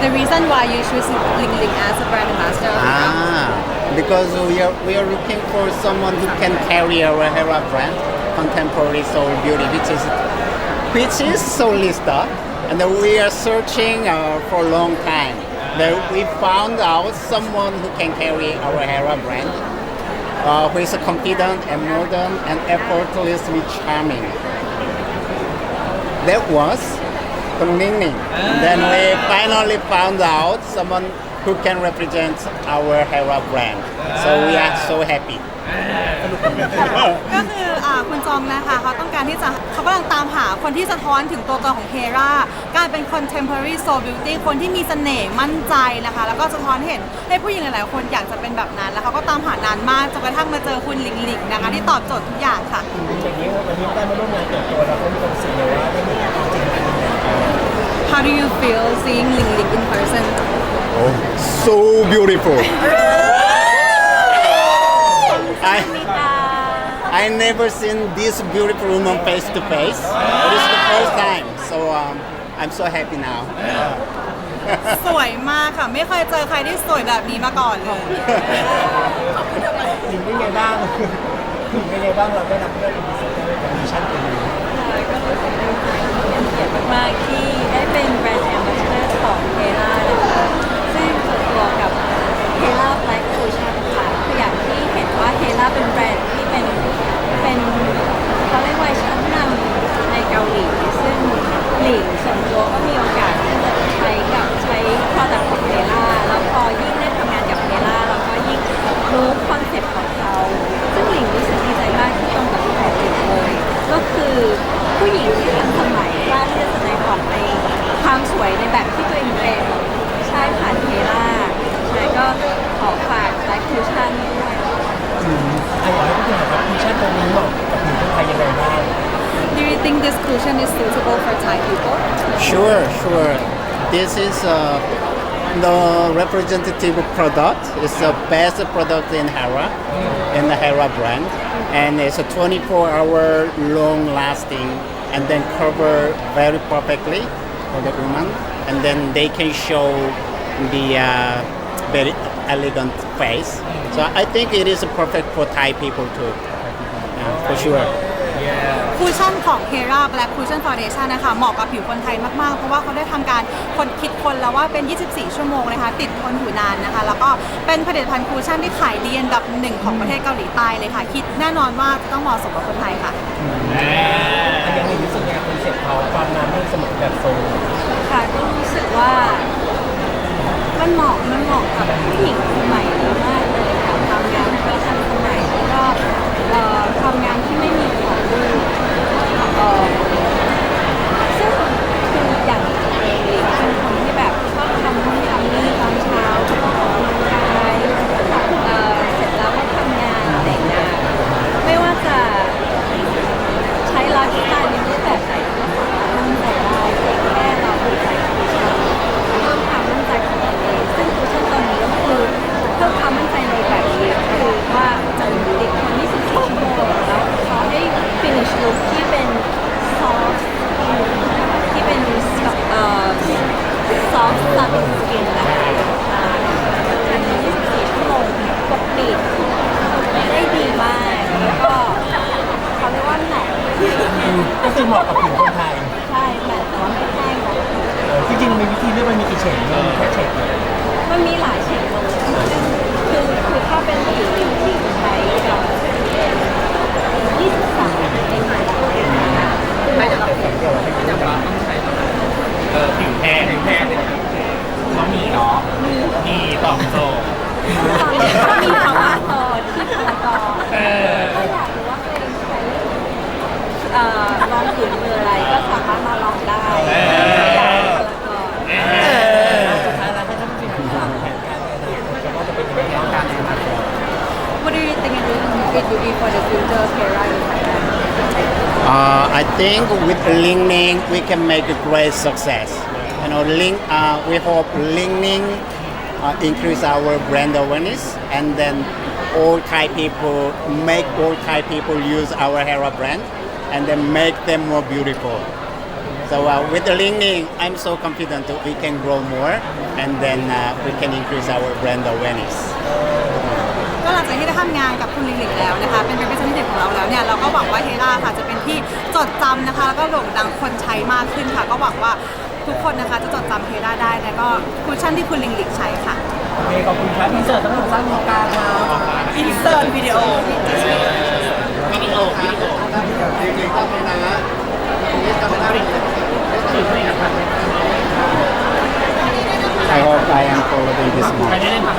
the reason why you choose Ling Ling as a brand ambassador? Ah, because we are we are looking for someone who can carry our Hera brand, contemporary soul beauty, which is which is Solista, and we are searching uh, for a long time. Then we found out someone who can carry our Hera brand, uh, who is confident and modern and effortlessly charming. That was Kung Ning Ning. Then we finally found out someone who can represent our Hera brand. So we are so happy. ก็คืออ่าคุณจองนะคะเขาต้องการที่จะเขากำลังตามหาคนที่สะท้อนถึงตัวตนของเฮราการเป็น contemporary soul beauty คนที่มีเสน่ห์มั่นใจนะคะ แล้วก็สะท้อนให้เห็นให้ผู้หญิงหลายๆ คนอยากจะเป็นแบบนั้น แล้วเขาก็ตามหานานมากจนกระทั่งมาเจอคุณหลิงหลิงนะคะ ที่ตอบโจทย์ทุกอย่างค่ะ อย่างนี้วันนี้ได้มาร่วมงานเปิดตัวเราก็มีความรู้สึกเลยว่าได้เห็นจริงๆอันนี้เนี่ย How do you feel seeing Ling Ling in person Oh, so beautiful. I I never seen this beautiful woman face to face. It is the first time, so um, I'm so happy now. สวยมากค่ะ ไม่เคยเจอใครที่สวยแบบนี้มาก่อนเลยหลิงเป็นไงบ้างหลิงเป็นไงบ้างเราได้รับเลือกเป็นพรีเซนเตอร์ของมิชชั่นตัวนี้ก็รู้สึกดีใจเป็นเกียรติมากๆที่ได้เป็นแบรนด์แอมบาสเดอร์ของเฮล่านะคะซึ่งส่วนตัวกับเฮ ล่าแบ วชั่นด้วย อ่ะอยากให้พี่ถามว่ามิชชั่นตัวนี้เหมาะกับหญิงคนไทยยังไงบ้าง Do you think this cushion is suitable for Thai people Sure, sure. This is uh, the representative product. It's the best product in Hera, in the Hera brand, and it's a 24-hour long-lasting, and then cover very perfectly for the woman, and then they can show the uh, very elegant face. So I think it is perfect for Thai people too, yeah, for sure. คูชั่นของ Hera Black Cushion Foundation นะคะเหมาะกับผิวคนไทยมาก ๆ เพราะว่าเขาได้ทำการคนคิดคนแล้วว่าเป็น 24 ชั่วโมงนะคะ ติดทนอยู่นานนะคะ แล้วก็เป็นผลิตภัณฑ์คูชั่นที่ขายดีอันดับหนึ่งของประเทศเกาหลีใต้เลยค่ะ คิดแน่นอนว่าจะต้องเหมาะสมกับคนไทยค่ะอันยังหลิงรู้สึกยังไงคอนเซ็ปต์เขาความน้ำไม่เสมอแบบทรง ค่ะก็รู้สึกว่า มันเหมาะมันเหมาะกับผู้หญิงสมัยนี้มากเลยค่ะทำงานที่ทันสมัยแล้วก็เอ่อทำงานที่ไม่มีของดูเอ่อซึ่งคืออย่างเองเป็นคนที่แบบชอบทำนู่นทำนี่ตอนเช้าออกกำลังกายเอ่อเสร็จแล้วก็ทำงานแต่งงานไม่ว่าจะ ใช้ไลฟ์สไตล์ในรูปแบบไหนก็สามารถมั่นใจได้เพียงแค่เราดูใจคุชชั่นเพิ่มความมั่นใจของตัวเองซึ่งคุชชั่นตัวนี้ก็คือเพิ่มความมั่นใจในแบบนี้คือว่าจะอยู่ติดคน24ชั่วโมงแล้วเขาให้ finish look ที่เป็น soft skin ที่เป็นเอ่อ soft satin skin นะคะอ่าภายใน24 ชั่วโมงปกปิดได้ดีมาก แล้วก็เขาเรียกว่าแมท ก็คือ เหมาะกับผิวคนไทยใช่แมทแต่ว่าไม่แห้งนะเออจริงๆมีวิธีเลือกมันมีกี่เฉดมีแค่เฉดเดียวมันมีหลายเฉดเลยคือคือถ้าเป็นผิวหลิงหลิงใช้กับ23เองค่ะไม่จะต้องไม่จำเป็นต้องใช้เออผิวแทนผิวแทนเนี่ยเขามีเนาะมีตอบโจทย์ตอนนี้ก็มีคำว่า will be for the future Thailand Uh, I think with lingning we can make a great success. You know, Ling, uh, we hope lingning uh, increase our brand awareness, and then all Thai people make all Thai people use our Hera brand, and then make them more beautiful. So uh, with the LinkedIn, I'm so confident that we can grow more, and then uh, we can increase our brand awareness. ก็หลังจากที่ได้ทำงานกับคุณลิงลิงแล้วนะคะ เป็น representative ของเราแล้วเนี่ยเราก็หวังว่าเฮล่าค่ะจะเป็นที่จดจำนะคะแล้วก็โด่งดังคนใช้มากขึ้นค่ะ ก็หวังว่าทุกคนนะคะจะจดจำเฮล่าได้แล้วก็คุชชั่นที่คุณลิงลิงใช้ค่ะโอเคขอบคุณครับอินเสิร์ตทั้งหมดสร้างโครงการมาอินเสิร์ตวิดีโอวิดีโอวิดีโอ I hope I am following this ใคร more. ได้เล่นผ่าน